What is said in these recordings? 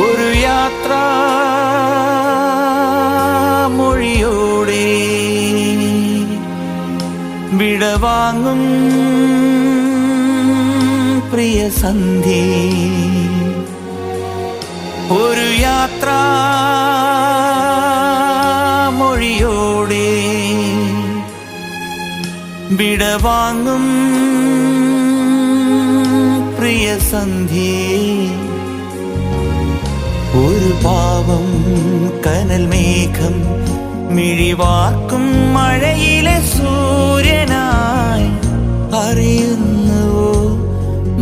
ഒരു യാത്ര മൊഴിയോടെ വിടവാങ്ങും പ്രിയ സന്ധി. ഒരു യാത്ര മൊഴിയോടെ വിടവാങ്ങും പ്രിയ സന്ധ്യേ ഒരു പാവം കനൽ മേഘം മിഴിവാർക്കും മഴയിലെ സൂര്യനായി. അറിയുന്നുവോ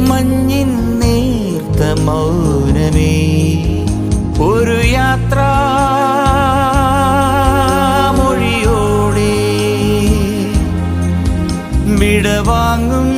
മഞ്ഞിൻ നേർത്ത മൗനമേ? ഒരു യാത്ര മൊഴിയോടെ വിടവാങ്ങും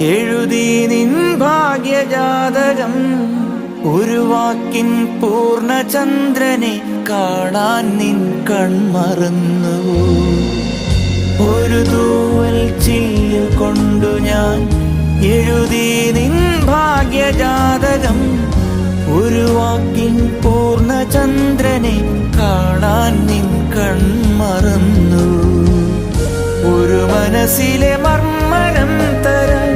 എഴുതി നിൻ ഭാഗ്യജാതകം. ഒരു വാക്കിൻ പൂർണചന്ദ്രനെ കാണാൻ നിൻ കൺമറന്നു ഒരു തൂവൽ ചില്ലു കൊണ്ടു ഞാൻ എഴുതി നിൻ ഭാഗ്യജാതകം. ഒരു വാക്കിൻ പൂർണചന്ദ്രനെ കാണാൻ നിൻ കൺമറന്നു ഒരു മനസ്സിലെ മർമ്മരം തരാൻ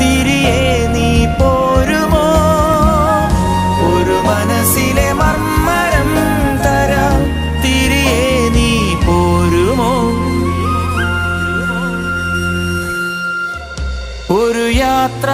തിരിയെ നീ പോരുമോ? ഒരു മനസ്സിലെ മർമ്മരം തരാ തിരിയെ നീ പോരുമോ? ഒരു യാത്ര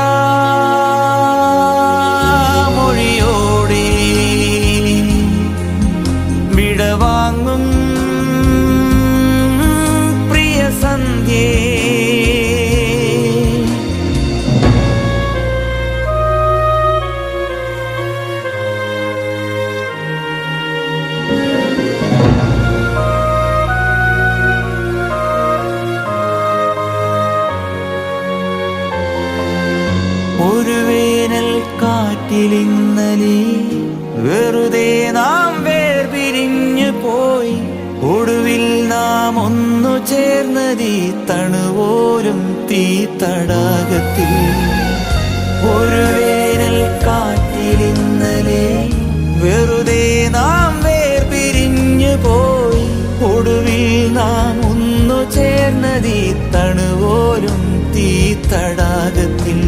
കാറ്റിലിന്നലെ വെറുതെ നാം വേർപിരിഞ്ഞു പോയി. ഒടുവിൽ നാം ഒന്നു ചേർന്നതി തണുവോരും തീ തടാകത്തിൽ ഒരു വേനൽ കാറ്റിലിന്നലെ വെറുതെ നാം വേർപിരിഞ്ഞു പോയി. ഒടുവിൽ നാം ഒന്നു ചേർന്നതി തണുവോരും തീ തടാകത്തിൽ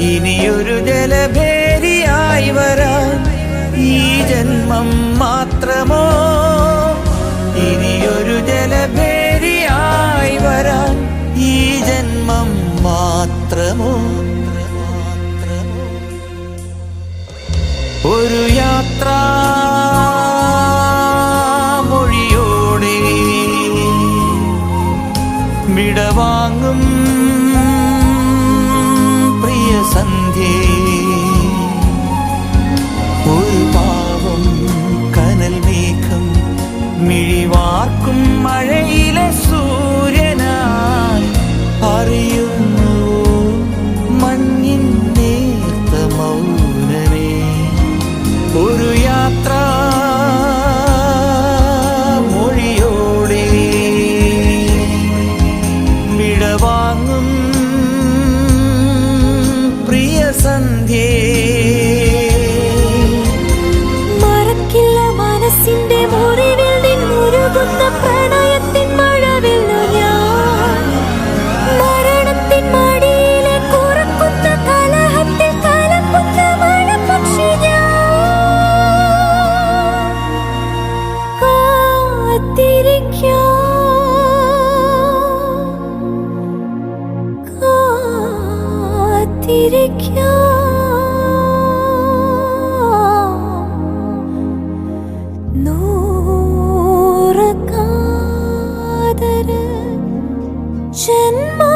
ഇനിയൊരു ജലഭേരിയായി വരാൻ ഈ ജന്മം മാത്രമോ? ഇനിയൊരു ജലഭേരിയായി വരാൻ ഈ ജന്മം മാത്രമോ? ഒരു യാത്ര മൊഴിയോടെ വിടവാങ്ങും പ്രിയ സന്ധ്യേ മനസ്സിന്റെ മുറിവിൽ നൂറ കാതര ജന്മ